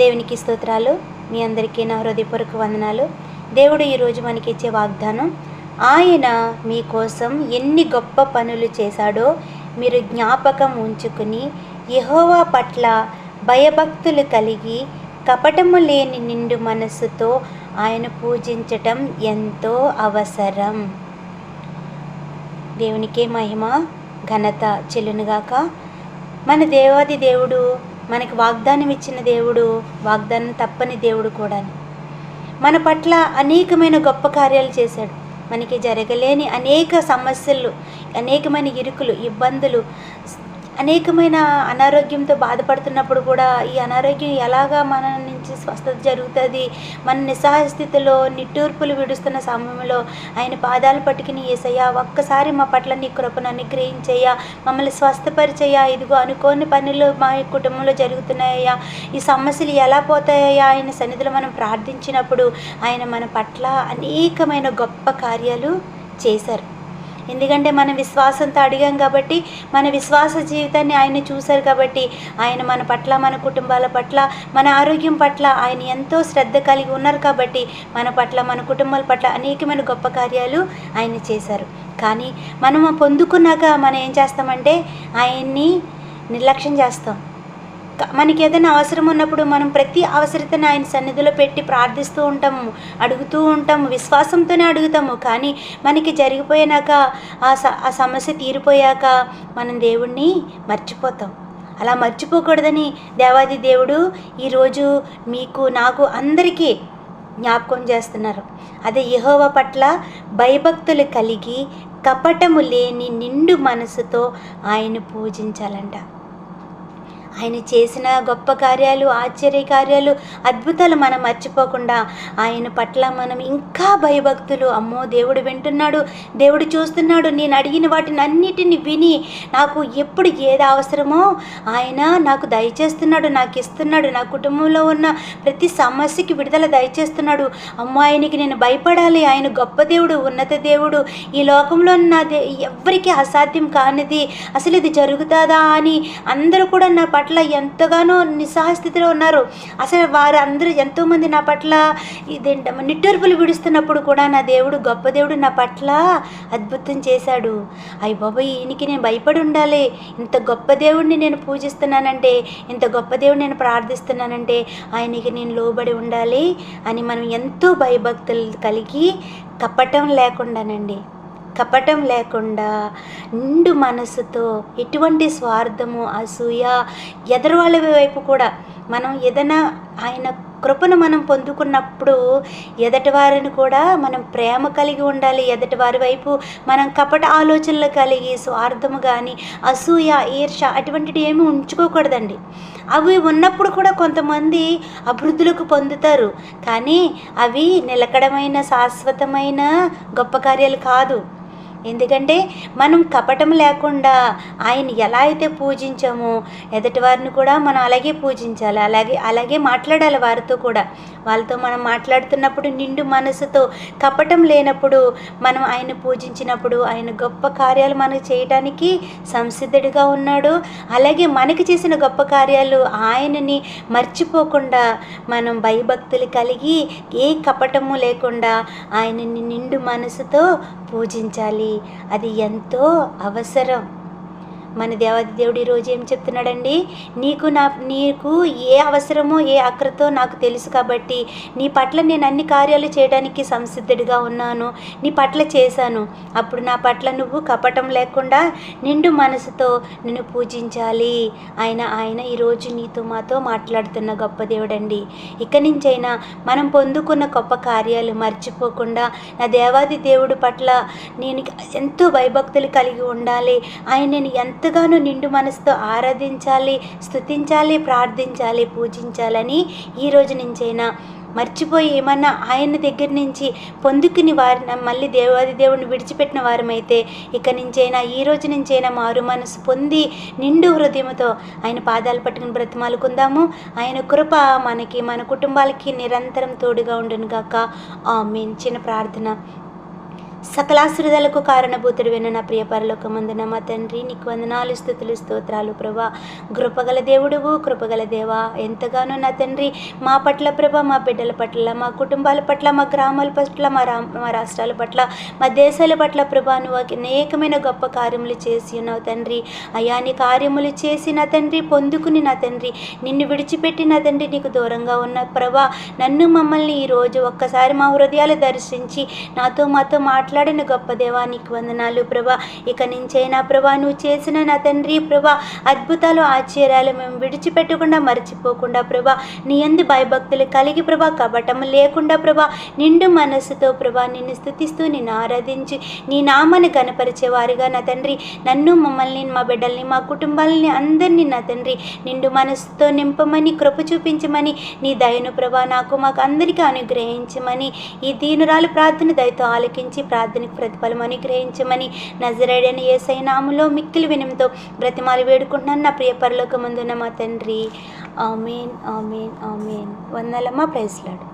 దేవునికి స్తోత్రాలు. మీ అందరికీ నా హృదయపూర్వక వందనాలు. దేవుడు ఈరోజు మనకి ఇచ్చే వాగ్దానం ఆయన మీకోసం ఎన్ని గొప్ప పనులు చేశాడో మీరు జ్ఞాపకం ఉంచుకుని యహోవా పట్ల భయభక్తులు కలిగి కపటము లేని నిండు మనస్సుతో ఆయన పూజించటం ఎంతో అవసరం. దేవునికే మహిమ ఘనత చెల్లునుగాక. మన దేవాది దేవుడు మనకి వాగ్దానం ఇచ్చిన దేవుడు వాగ్దానం తప్పని దేవుడు కూడా మన పట్ల అనేకమైన గొప్ప కార్యాలు చేశాడు. మనకి జరగలేని అనేక సమస్యలు అనేకమైన ఇరుకులు ఇబ్బందులు అనేకమైన అనారోగ్యంతో బాధపడుతున్నప్పుడు కూడా ఈ అనారోగ్యం ఎలాగా మనల్ని స్వస్థత జరుగుతుంది. మన నిస్సహాయ స్థితిలో నిట్టూర్పులు విడుస్తున్న సమయంలో ఆయన పాదాలు పట్టుకుని ఏసయ్యా ఒక్కసారి మా పట్ల నీ కృపను అనుగ్రహించయ్యా. మమ్మల్ని స్వస్థపరిచయ్యా. ఇదిగో అనుకోని పనులు మా కుటుంబంలో జరుగుతున్నాయ్యా. ఈ సమస్యలు ఎలా పోతాయా ఆయన సన్నిధిలో మనం ప్రార్థించినప్పుడు ఆయన మన పట్ల అనేకమైన గొప్ప కార్యాలు చేశారు. ఎందుకంటే మన విశ్వాసంతో అడిగాం కాబట్టి మన విశ్వాస జీవితాన్ని ఆయన చూశారు కాబట్టి ఆయన మన పట్ల మన కుటుంబాల పట్ల మన ఆరోగ్యం పట్ల ఆయన ఎంతో శ్రద్ధ కలిగి ఉన్నారు కాబట్టి మన పట్ల మన కుటుంబాల పట్ల అనేకమైన గొప్ప కార్యాలు ఆయన చేశారు. కానీ మనం పొందుకున్నాక మనం ఏం చేస్తామంటే ఆయన్ని నిర్లక్ష్యం చేస్తాం. మనకి ఏదైనా అవసరం ఉన్నప్పుడు మనం ప్రతి అవసరతను ఆయన సన్నిధిలో పెట్టి ప్రార్థిస్తూ ఉంటాము అడుగుతూ ఉంటాము విశ్వాసంతోనే అడుగుతాము. కానీ మనకి జరిగిపోయినాక ఆ స ఆ సమస్య తీరిపోయాక మనం దేవుణ్ణి మర్చిపోతాం. అలా మర్చిపోకూడదని దేవాది దేవుడు ఈరోజు మీకు నాకు అందరికీ జ్ఞాపకం చేస్తున్నారు. అదే యహోవ పట్ల భయభక్తులు కలిగి కపటము లేని నిండు మనసుతో ఆయన పూజించాలంట. ఆయన చేసిన గొప్ప కార్యాలు ఆశ్చర్య కార్యాలు అద్భుతాలు మనం మర్చిపోకుండా ఆయన పట్ల మనం ఇంకా భయభక్తులు. అమ్మో దేవుడు వింటున్నాడు దేవుడు చూస్తున్నాడు. నేను అడిగిన వాటిని అన్నిటిని విని నాకు ఎప్పుడు ఏది అవసరమో ఆయన నాకు దయచేస్తున్నాడు నాకు ఇస్తున్నాడు. నా కుటుంబంలో ఉన్న ప్రతి సమస్యకి విడుదల దయచేస్తున్నాడు. అమ్మో ఆయనకి నేను భయపడాలి. ఆయన గొప్ప దేవుడు ఉన్నత దేవుడు. ఈ లోకంలో నా దే ఎవ్వరికీ అసాధ్యం కానిది అసలు ఇది జరుగుతుందా అని అందరూ కూడా నా పట్ల ఎంతగానో నిస్సహాయ స్థితిలో ఉన్నారు. అసలు వారు అందరూ ఎంతోమంది నా పట్ల ఇదేంట నిట్టర్పులు విడుస్తున్నప్పుడు కూడా నా దేవుడు గొప్ప దేవుడు నా పట్ల అద్భుతం చేశాడు. అయ్య బాబా ఈయనకి నేను భయపడి ఉండాలి. ఇంత గొప్ప దేవుడిని నేను పూజిస్తున్నానంటే ఇంత గొప్ప దేవుడిని నేను ప్రార్థిస్తున్నానంటే ఆయనకి నేను లోబడి ఉండాలి అని మనం ఎంతో భయభక్తులు కలిగి కప్పటం లేకుండానండి. కపటం లేకుండా నిండు మనసుతో ఎటువంటి స్వార్థము అసూయ ఎదరవాళ్ళ వైపు కూడా మనం ఏదైనా ఆయన కృపను మనం పొందుకున్నప్పుడు ఎదటి వారిని కూడా మనం ప్రేమ కలిగి ఉండాలి. ఎదటి వారి వైపు మనం కపట ఆలోచనలు కలిగి స్వార్థము కానీ అసూయ ఈర్ష అటువంటివి ఏమీ ఉంచుకోకూడదండి. అవి ఉన్నప్పుడు కూడా కొంతమంది అభివృద్ధులకు పొందుతారు. కానీ అవి నిలకడమైన శాశ్వతమైన గొప్ప కార్యాలు కాదు. ఎందుకంటే మనం కపటం లేకుండా ఆయన ఎలా అయితే పూజించామో ఎదుటి వారిని కూడా మనం అలాగే పూజించాలి. అలాగే అలాగే మాట్లాడాలి వారితో కూడా. వాళ్ళతో మనం మాట్లాడుతున్నప్పుడు నిండు మనసుతో కపటం లేనప్పుడు మనం ఆయన పూజించినప్పుడు ఆయన గొప్ప కార్యాలు మనకు చేయటానికి సంసిద్ధుడిగా ఉన్నాడు. అలాగే మనకి చేసిన గొప్ప కార్యాలు ఆయనని మర్చిపోకుండా మనం భయభక్తులు కలిగి ఏ కపటము లేకుండా ఆయనని నిండు మనసుతో పూజించాలి. అది ఎంతో అవసరం. మన దేవాది దేవుడు ఈరోజు ఏం చెప్తున్నాడండి? నీకు నా నీకు ఏ అవసరమో ఏ అక్రతో నాకు తెలుసు కాబట్టి నీ పట్ల నేను అన్ని కార్యాలు చేయడానికి సంసిద్ధుడిగా ఉన్నాను. నీ పట్ల చేశాను. అప్పుడు నా పట్ల నువ్వు కపటం లేకుండా నిండు మనసుతో నిన్ను పూజించాలి. ఆయన ఆయన ఈరోజు నీతో మాతో మాట్లాడుతున్న గొప్ప దేవుడండి. ఇక నుంచైనా మనం పొందుకున్న గొప్ప కార్యాలు మర్చిపోకుండా నా దేవాది దేవుడి పట్ల నేను ఎంతో భయభక్తులు కలిగి ఉండాలి. ఆయన నేను ఎంత ఎంతగానో నిండు మనసుతో ఆరాధించాలి స్తుతించాలి ప్రార్థించాలి పూజించాలని ఈ రోజు నుంచైనా మర్చిపోయి ఏమన్నా ఆయన దగ్గర నుంచి పొందుకుని వారిని మళ్ళీ దేవాది దేవుని విడిచిపెట్టిన వారమైతే ఇక నుంచైనా ఈ రోజు నుంచైనా మారు మనసు పొంది నిండు హృదయంతో ఆయన పాదాలు పట్టుకుని బ్రతిమాలుకుందాము. ఆయన కృప మనకి మన కుటుంబాలకి నిరంతరం తోడుగా ఉండును గాక ఆ చిన్న ప్రార్థన. సకలాశ్రుదలకు కారణభూతుడు విన నా ప్రియ పరలోకమందున మా తండ్రి నీకు వందనాలు స్థుతులు స్తోత్రాలు ప్రభా. కృపగల దేవుడువు కృపగల దేవా. ఎంతగానో నా తండ్రి మా పట్ల ప్రభ మా బిడ్డల పట్ల మా కుటుంబాల పట్ల మా గ్రామాల పట్ల మా రా మా రాష్ట్రాల పట్ల మా దేశాల పట్ల ప్రభా నువ్వు అనేకమైన గొప్ప కార్యములు చేసి ఉన్నావు తండ్రి. అయా నీ కార్యములు చేసి నా తండ్రి పొందుకుని నా తండ్రి నిన్ను విడిచిపెట్టి నా తండ్రి నీకు దూరంగా ఉన్న ప్రభా నన్ను మమ్మల్ని ఈరోజు ఒక్కసారి మా హృదయాలు దర్శించి నాతో మాతో మాట్లాడిన గొప్ప దేవా నీకు వందనాలు ప్రభా. ఇక నుంచైనా ప్రభా నువ్వు చేసిన నా తండ్రి ప్రభా అద్భుతాలు ఆశ్చర్యాలు మేము విడిచిపెట్టకుండా మర్చిపోకుండా ప్రభా నీ ఎందు భయభక్తులు కలిగి ప్రభా కపటము లేకుండా ప్రభా నిండు మనస్సుతో ప్రభా నిన్ను స్థుతిస్తూ నిన్ను ఆరాధించి నీ నామాన్ని గణపరిచేవారిగా నా తండ్రి నన్ను మమ్మల్ని మా బిడ్డల్ని మా కుటుంబాలని అందరినీ నా తండ్రి నిండు మనస్సుతో నింపమని కృప చూపించమని నీ దయను ప్రభా నాకు మాకు అందరికీ అనుగ్రహించమని ఈ దీనురాలు ప్రార్థన దయతో ఆలకించి ప్రార్థనకు ప్రతిఫలం అనుగ్రహించమని నజరేడైన ఏసై సైనాములో మిక్కిలి వినంతో బ్రతిమాలు వేడుకుంటున్నాను. నా ప్రియ పరలోకమందున్న మా తండ్రి. Amen amen amen. వందలమ్మ ప్రైజ్లాడు